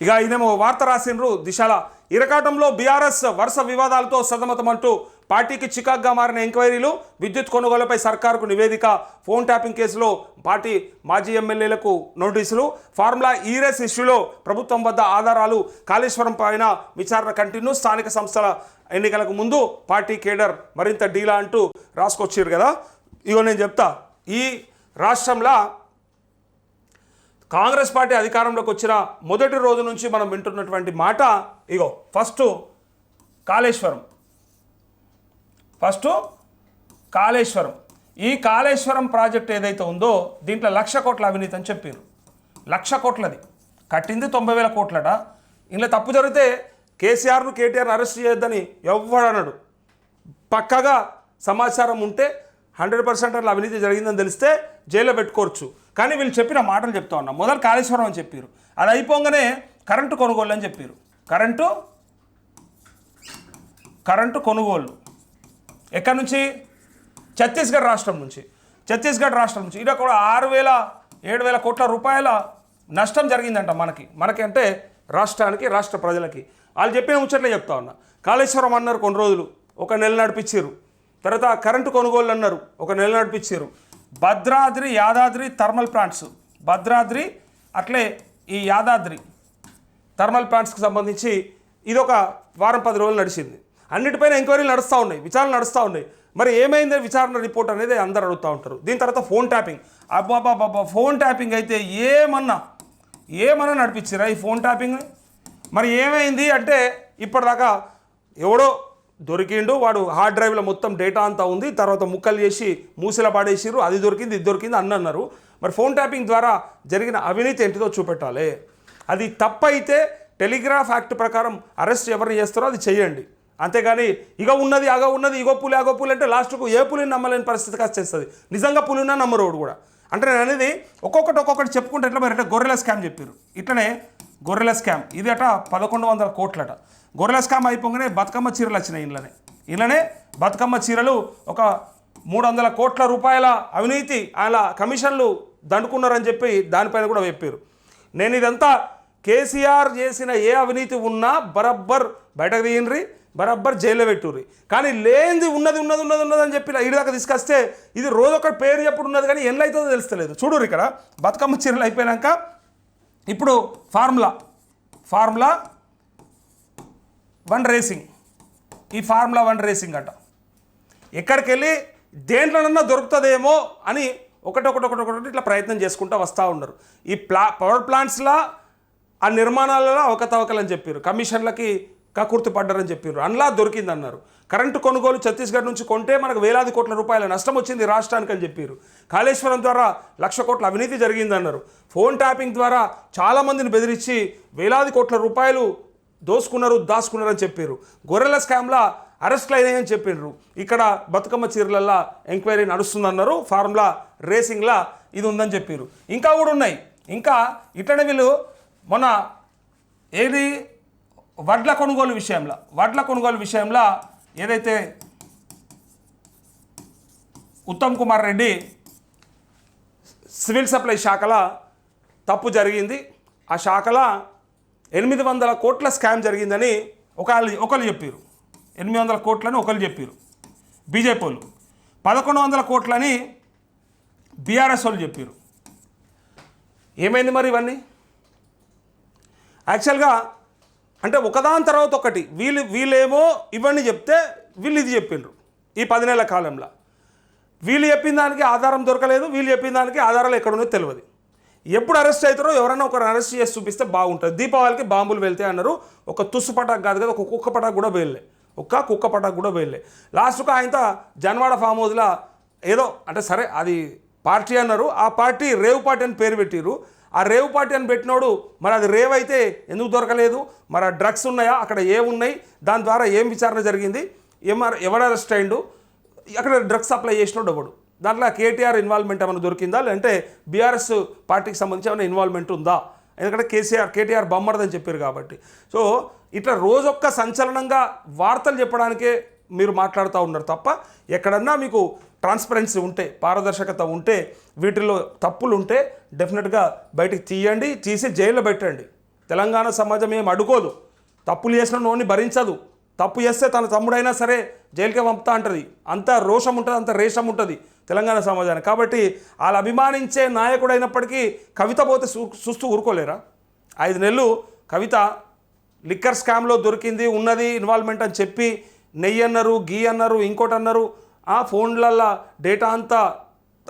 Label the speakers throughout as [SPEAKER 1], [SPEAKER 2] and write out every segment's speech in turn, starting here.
[SPEAKER 1] ఇక ఇదేమో వార్త రాసిండ్రు. దిశల ఇరకాటంలో బీఆర్ఎస్ వరుస వివాదాలతో సతమతమంటూ పార్టీకి చికాగ్గా మారిన ఎంక్వైరీలు విద్యుత్ కొనుగోలుపై సర్కారుకు నివేదిక ఫోన్ ట్యాపింగ్ కేసులో పార్టీ మాజీ ఎమ్మెల్యేలకు నోటీసులు ఫార్ములా ఈరెస్ ఇష్యూలో ప్రభుత్వం వద్ద ఆధారాలు కాళేశ్వరం పైన విచారణ కంటిన్యూ స్థానిక సంస్థల ఎన్నికలకు ముందు పార్టీ కేడర్ మరింత డీలా అంటూ రాసుకొచ్చారు కదా. ఇగో నేను చెప్తా. ఈ రాష్ట్రంలో కాంగ్రెస్ పార్టీ అధికారంలోకి వచ్చిన మొదటి రోజు నుంచి మనం వింటున్నటువంటి మాట ఇగో ఫస్ట్ కాళేశ్వరం. ఫస్ట్ కాళేశ్వరం. ఈ కాళేశ్వరం ప్రాజెక్ట్ ఏదైతే ఉందో దీంట్లో లక్ష కోట్ల అవినీతి అని చెప్పారు లక్ష కోట్లది. కట్టింది తొంభై వేల కోట్లట. ఇంట్లో తప్పు జరిగితే కేసీఆర్ను కేటీఆర్ను అరెస్ట్ చేయొద్దని ఎవ్వడన్నాడు పక్కగా సమాచారం ఉంటే హండ్రెడ్ పర్సెంట్ అట్లా అవినీతి జరిగిందని తెలిస్తే జైల్లో పెట్టుకోవచ్చు. కానీ వీళ్ళు చెప్పిన మాటలు చెప్తా ఉన్నాం. మొదలు కాళేశ్వరం అని చెప్పారు అది అయిపోగానే కరెంటు కొనుగోలు అని చెప్పారు కరెంటు? కరెంటు కొనుగోలు. ఎక్కడి నుంచి? ఛత్తీస్గఢ్ రాష్ట్రం నుంచి. ఛత్తీస్గఢ్ రాష్ట్రం నుంచి. ఇక్కడ కూడా ఆరు వేల ఏడు వేల కోట్ల రూపాయల నష్టం జరిగిందంట మనకి. మనకి అంటే రాష్ట్రానికి రాష్ట్ర ప్రజలకి. వాళ్ళు చెప్పిన ముచ్చట్లే చెప్తా ఉన్నా. కాళేశ్వరం అన్నారు కొన్ని రోజులు. ఒక నెల నడిపించారు తర్వాత కరెంటు కొనుగోలు అన్నారు. ఒక నెల నడిపించారు భద్రాద్రి యాదాద్రి థర్మల్ ప్లాంట్స్ భద్రాద్రి అట్లే ఈ యాదాద్రి థర్మల్ ప్లాంట్స్కి సంబంధించి ఇది ఒక వారం పది రోజులు నడిచింది. అన్నిటిపైన ఎంక్వైరీలు నడుస్తూ ఉన్నాయి విచారణ నడుస్తూ ఉన్నాయి. మరి ఏమైంది విచారణ రిపోర్ట్ అనేది అందరు అడుగుతూ ఉంటారు. దీని తర్వాత ఫోన్ ట్యాపింగ్ అబ్బాబాబా ఫోన్ ట్యాపింగ్ అయితే ఏమన్నా ఏమన్నా నడిపించారా ఈ ఫోన్ ట్యాపింగ్ని మరి ఏమైంది అంటే ఇప్పటిదాకా ఎవడో దొరికిండు. వాడు హార్డ్ డ్రైవ్లో మొత్తం డేటా అంతా ఉంది. తర్వాత ముక్కలు చేసి మూసలా పాడేసిర్రు. అది దొరికింది ఇది దొరికింది అన్న అన్నారు మరి ఫోన్ ట్యాపింగ్ ద్వారా జరిగిన అవినీతి ఏంటిదో చూపెట్టాలి. అది తప్పైతే టెలిగ్రాఫ్ యాక్ట్ ప్రకారం అరెస్ట్ ఎవరిని చేస్తారో అది చేయండి. అంతేగాని ఇక ఉన్నది అగ ఉన్నది ఇగో పులి అగో పులి అంటే లాస్ట్కు ఏ పులిని నమ్మలేని పరిస్థితికి వచ్చేస్తుంది నిజంగా పులి ఉన్నా నమ్మరోడు కూడా. అంటే నేను అనేది ఒక్కొక్కటి ఒక్కొక్కటి చెప్పుకుంటే ఎట్లా మరి అంటే గొర్రెల స్కామ్ చెప్పారు ఇట్లనే గొర్రెల స్కామ్. ఇది అట పదకొండు వందల కోట్లట. గొర్రెల స్కామ్ అయిపోగానే బతుకమ్మ చీరలు వచ్చినాయి ఇళ్ళనే. ఇళ్ళనే బతుకమ్మ చీరలు ఒక మూడు వందల కోట్ల రూపాయల అవినీతి అలా కమిషన్లు దండుకున్నారని చెప్పి దానిపైన కూడా చెప్పారు. నేను ఇదంతా కేసీఆర్ చేసిన ఏ అవినీతి ఉన్నా బరబ్బర్ బయటకు తీయండ్రి బరబ్బర్ జైల్లో పెట్టుర్రి. కానీ లేనిది ఉన్నది ఉన్నది ఉన్నది ఉన్నది అని చెప్పి ఇడి దాకా తీసుకొస్తే ఇది రోజు ఒక పేరు చెప్పుడు ఉన్నది కానీ ఎన్నైతుందో అవుతుందో తెలుస్తలేదు. చూడుర్రి ఇక్కడ బతుకమ్మ చీరలు అయిపోయాక ఇప్పుడు ఫార్ములా. Formula one racing. ఈ ఫార్ములా వన్ రేసింగ్ అట. ఎక్కడికి వెళ్ళి దేంట్లోనన్నా దొరుకుతుందేమో అని ఒకటొకటొకటొకటి ఒకటి ఒకటి ఇట్లా ప్రయత్నం చేసుకుంటూ వస్తూ ఉన్నారు ఈ ప్లా పవర్ ప్లాంట్స్లా ఆ నిర్మాణాలలో అవకతవకలు అని చెప్పారు కమిషన్లకి కకుర్తి పడ్డారని చెప్పారు అన్లా దొరికింది అన్నారు కరెంటు కొనుగోలు ఛత్తీస్గఢ్ నుంచి కొంటే మనకు వేలాది కోట్ల రూపాయల నష్టం వచ్చింది రాష్ట్రానికి అని చెప్పారు కాళేశ్వరం ద్వారా లక్ష కోట్ల అవినీతి జరిగిందన్నారు. ఫోన్ ట్యాపింగ్ ద్వారా చాలామందిని బెదిరించి వేలాది కోట్ల రూపాయలు దోసుకున్నారు దాచుకున్నారు అని చెప్పారు గొర్రెల స్కామ్లా అరెస్ట్లు అయినాయని చెప్పిండ్రు ఇక్కడ బతుకమ్మ చీరలల్లా ఎంక్వైరీ నడుస్తుందన్నారు. ఫార్ములా రేసింగ్లా ఇది ఉందని చెప్పారు ఇంకా కూడా ఉన్నాయి. ఇంకా ఇట్లనే వీళ్ళు మొన్న ఏది వడ్ల కొనుగోలు విషయంలో వడ్ల కొనుగోలు విషయంలో ఏదైతే ఉత్తమ్ కుమార్ రెడ్డి సివిల్ సప్లై శాఖల తప్పు జరిగింది ఆ శాఖల ఎనిమిది వందల కోట్ల స్కామ్ జరిగిందని ఒకళ్ళు ఒకళ్ళు చెప్పారు ఎనిమిది వందల కోట్లని ఒకళ్ళు చెప్పారు బీజేపీ వాళ్ళు. పదకొండు వందల కోట్లని బీఆర్ఎస్ వాళ్ళు చెప్పారు ఏమైంది మరి ఇవన్నీ? యాక్చువల్గా అంటే ఒకదాని తర్వాత ఒకటి. వీళ్ళు వీళ్ళేమో ఇవన్నీ చెప్తే వీళ్ళు ఇది చెప్పిండ్రు. ఈ పది నెలల కాలంలో. వీళ్ళు చెప్పిన దానికి ఆధారం దొరకలేదు. వీళ్ళు చెప్పిన దానికి ఆధారాలు ఎక్కడున్నో తెలియదు. ఎప్పుడు అరెస్ట్ అవుతారో ఎవరైనా ఒకరు అరెస్ట్ చేసి చూపిస్తే బాగుంటుంది. దీపావళికి బాంబులు వెళ్తే అన్నారు. ఒక తుస్సు పటాకు కాదు కదా ఒక కుక్క పటాకు కూడా వేయలే ఒక్క కుక్క పటాకు కూడా వేయలే లాస్ట్కు ఆయనతో జన్వాడ ఫామ్ హౌస్లో ఏదో అంటే సరే అది పార్టీ అన్నారు. ఆ పార్టీ రేవ్ పార్టీ అని పేరు పెట్టిరు ఆ రేవ్ పార్టీ అని పెట్టినోడు మరి అది రేవ్ అయితే ఎందుకు దొరకలేదు? మరి ఆ డ్రగ్స్ ఉన్నాయా? అక్కడ ఏమున్నాయి దాని ద్వారా ఏం విచారణ జరిగింది? ఎంఆర్ ఎవరు అరెస్ట్ అయిండు అక్కడ డ్రగ్స్ సప్లై చేసినోడు ఒకడు దాంట్లో కేటీఆర్ ఇన్వాల్వ్మెంట్ ఏమైనా దొరికిందా? లేదంటే బీఆర్ఎస్ పార్టీకి సంబంధించి ఏమైనా ఇన్వాల్వ్మెంట్ ఉందా? ఎందుకంటే కేసీఆర్ కేటీఆర్ బొమ్మరదని చెప్పారు కాబట్టి. సో ఇట్లా రోజొక్క సంచలనంగా వార్తలు చెప్పడానికే మీరు మాట్లాడుతూ ఉన్నారు తప్ప ఎక్కడన్నా మీకు ట్రాన్స్పరెన్సీ ఉంటే పారదర్శకత ఉంటే వీటిలో తప్పులు ఉంటే డెఫినెట్గా బయటికి తీయండి తీసి జైల్లో పెట్టండి. తెలంగాణ సమాజం ఏం అడుకోదు తప్పులు చేసిన నోని భరించదు. తప్పు చేస్తే తన తమ్ముడైనా సరే జైలుకే పంపుతా అంటుంది. అంత రోషం ఉంటుంది అంత రేషం ఉంటుంది తెలంగాణ సమాజానికి. కాబట్టి వాళ్ళు అభిమానించే నాయకుడు అయినప్పటికీ కవిత పోతే చూస్తూ ఊరుకోలేరా? ఐదు నెలలు కవిత లిక్కర్ స్కామ్లో దొరికింది ఉన్నది ఇన్వాల్వ్మెంట్ అని చెప్పి నెయ్యి అన్నారు గీ అన్నారు ఇంకోటి అన్నారు ఆ ఫోన్లల్లో డేటా అంతా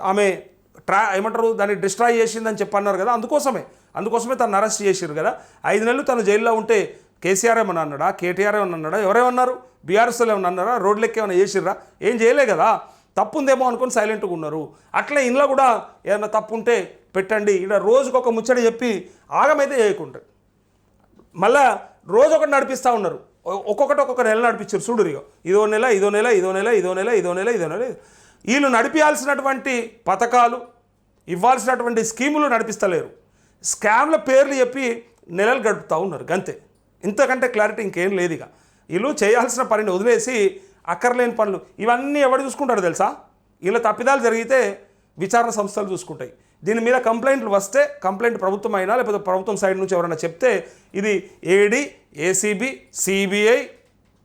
[SPEAKER 1] ఆమె ట్రా ఏమంటారు దాన్ని డిస్ట్రాయ్ చేసిందని చెప్పన్నారు కదా అందుకోసమే. అందుకోసమే తను అరెస్ట్ చేసిరు కదా. ఐదు నెలలు తను జైల్లో ఉంటే కేసీఆర్ ఏమన్నా అన్నాడా కేటీఆర్ ఏమన్నా అన్నాడా ఎవరేమన్నారు? బీఆర్ఎస్ఎల్ ఏమన్నా అన్నారా? రోడ్లెక్కి ఏమైనా చేసిర్రా? ఏం చేయలే కదా. తప్పు ఉందేమో అనుకొని సైలెంట్గా ఉన్నారు. అట్లే ఇంట్లో కూడా ఏదైనా తప్పు ఉంటే పెట్టండి. ఇక్కడ రోజుకొక ఒక ముచ్చట చెప్పి ఆగమైతే చేయకుండా మళ్ళా రోజు ఒకటి నడిపిస్తూ ఉన్నారు. ఒక్కొక్కటి ఒక్కొక్క నెల నడిపించారు. చూడు ఇగో ఇదో నెల ఇదో నెల ఇదో నెల ఇదో నెల ఇదో నెల ఇదో నెల. వీళ్ళు నడిపించాల్సినటువంటి పథకాలు ఇవ్వాల్సినటువంటి స్కీములు నడిపిస్తలేరు. స్కామ్ల పేర్లు చెప్పి నెలలు గడుపుతూ ఉన్నారు. గంతే. ఇంతకంటే క్లారిటీ ఇంకేం లేదు ఇక. వీళ్ళు చేయాల్సిన పనిని వదిలేసి అక్కర్లేని పనులు. ఇవన్నీ ఎవడు చూసుకుంటాడు తెలుసా? వీళ్ళ తప్పిదాలు జరిగితే విచారణ సంస్థలు చూసుకుంటాయి. దీని మీద కంప్లైంట్లు వస్తే కంప్లైంట్ ప్రభుత్వం అయినా లేకపోతే ప్రభుత్వం సైడ్ నుంచి ఎవరైనా చెప్తే ఇది ED ACB CBI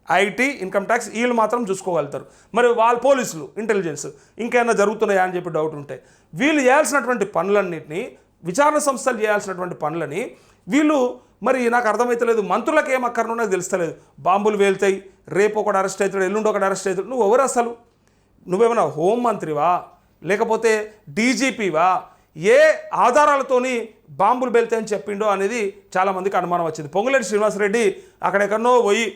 [SPEAKER 1] IT income tax వీళ్ళు మాత్రం చూసుకోగలుగుతారు. మరి వాళ్ళ పోలీసులు ఇంటెలిజెన్స్ ఇంకేమైనా జరుగుతున్నాయా అని చెప్పి డౌట్ ఉంటే వీళ్ళు చేయాల్సినటువంటి పనులన్నింటినీ విచారణ సంస్థలు చేయాల్సినటువంటి పనులని వీళ్ళు మరి నాకు అర్థమవుతలేదు మంత్రులకు ఏం అక్కర్నున్నది తెలుస్తలేదు. బాంబులు వేలుతాయి రేపు ఒకటి అరెస్ట్ అవుతాడు ఎల్లుండి ఒకటి అరెస్ట్ అవుతాడు. నువ్వు ఎవరు అసలు? నువ్వేమైనా హోంమంత్రివా లేకపోతే డీజీపీవా ఏ ఆధారాలతోని బాంబులు వెళ్తాయని చెప్పిండో అనేది చాలామందికి అనుమానం వచ్చింది. పొంగులేటి శ్రీనివాసరెడ్డి అక్కడెక్కడో పోయి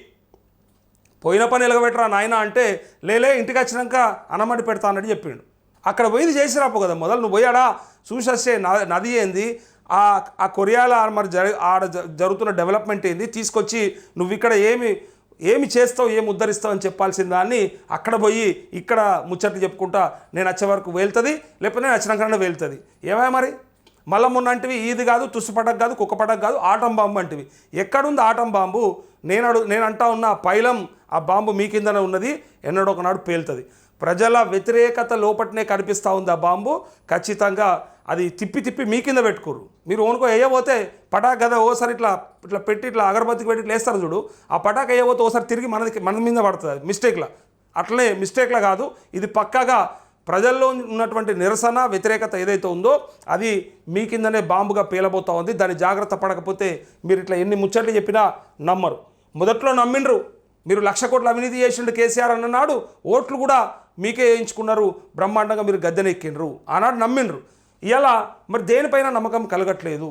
[SPEAKER 1] పోయిన పని ఎలగబెట్టరా నాయన అంటే లేలే ఇంటికి వచ్చినాక అనమడి పెడతా అన్నట్టు చెప్పిండు. అక్కడ పోయింది చేసిరాపో కదా మొదలు నువ్వు పోయాడా చూసొస్తే నది ఏంది? ఆ ఆ కొరియాల మరి జరి ఆడ జరుగుతున్న డెవలప్మెంట్ ఏంది? తీసుకొచ్చి నువ్వు ఇక్కడ ఏమి ఏమి చేస్తావు ఏమి ఉద్ధరిస్తావు అని చెప్పాల్సిన దాన్ని అక్కడ పోయి ఇక్కడ ముచ్చట్లు చెప్పుకుంటా నేను వచ్చే వరకు వెళ్తుంది లేకపోతే నేను వచ్చినాకన్నా వెళ్తుంది ఏమయ్య మరి? మళ్ళా ఉన్నంటివి అంటివి కాదు తుస్సుపడకు కాదు కుక్కపడకు కాదు ఆటం బాంబు అంటివి. ఎక్కడుంది ఆటం బాంబు? నేను అడు నేను అంటా ఉన్న ఆ పైలం ఆ బాంబు మీ కిందనే ఉన్నది ఎన్నడొకనాడు పేలుతుంది. ప్రజల వ్యతిరేకత లోపట్నే కనిపిస్తూ ఉంది ఆ బాంబు. ఖచ్చితంగా అది తిప్పి తిప్పి మీ కింద పెట్టుకోరు. మీరు ఓనుకో వేయబోతే పటాక్ కదా ఓసారి ఇట్లా ఇట్లా పెట్టి ఇట్లా అగరబత్తికి పెట్టి ఇట్లా వేస్తారు చూడు. ఆ పటాక్ వేయబోతే ఓసారి తిరిగి మనది మన మీద పడుతుంది మిస్టేక్లా అట్లనే మిస్టేక్లా కాదు. ఇది పక్కాగా ప్రజల్లో ఉన్నటువంటి నిరసన వ్యతిరేకత ఏదైతే ఉందో అది మీ కిందనే బాంబుగా పేలబోతా ఉంది. దాన్ని జాగ్రత్త పడకపోతే మీరు ఇట్లా ఎన్ని ముచ్చట్లు చెప్పినా నమ్మరు. మొదట్లో నమ్మిండ్రు. మీరు లక్ష కోట్ల అవినీతి చేసిండు కేసీఆర్ అన్ననాడు ఓట్లు కూడా మీకే వేయించుకున్నారు. బ్రహ్మాండంగా మీరు గద్దెనెక్కిండ్రు. ఆనాడు నమ్మిండ్రు. ఇలా మరి దేనిపైన నమ్మకం కలగట్లేదు?